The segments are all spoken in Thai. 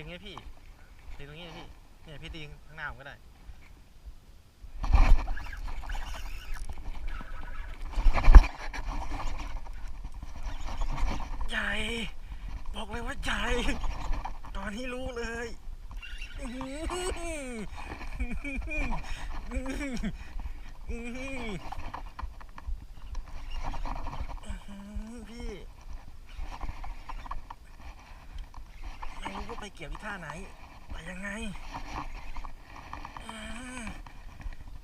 รงนี้พี่ตีตรงนี้เลยพี่เนี่ยพี่ตีข้างหน้าผมก็ได้ใหญ่ บอกเลยว่าใหญ่ ตอนนี้รู้เลยอือหือพี่ไม่รู้ว่าไป เกี่ยวที่ท่าไหนไปยังไงม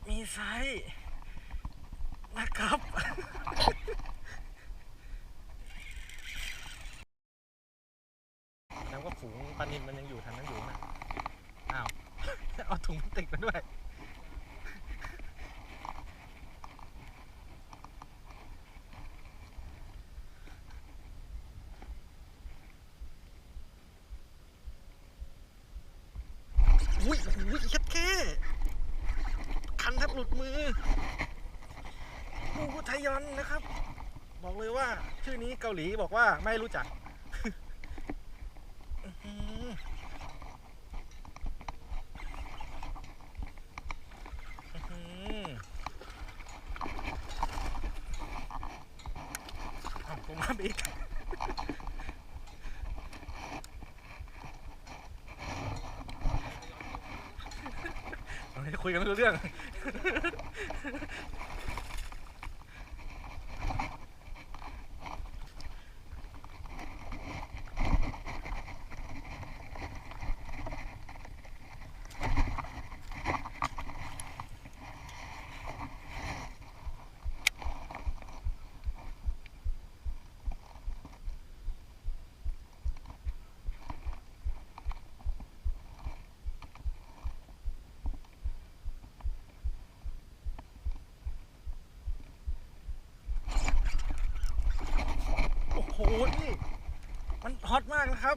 มีไซส์นะครับแล้วก็ฝูงปลานินมันยังอยู่ทางนั้นอยู่นะอ้าว เอาถุงพลาสติกมาด้วย อุ้ยอุ้ยยัดแค่คันแทบหลุดมือมูกุทยอนนะครับ บอกเลยว่า ชื่อนี้เกาหลีบอกว่าไม่รู้จักอื้อหืออื้อหือเอาผมมาอีกเอาให้ คุยกันไม่รู้เรื่อง โหนี่มันฮอตมากนะครับ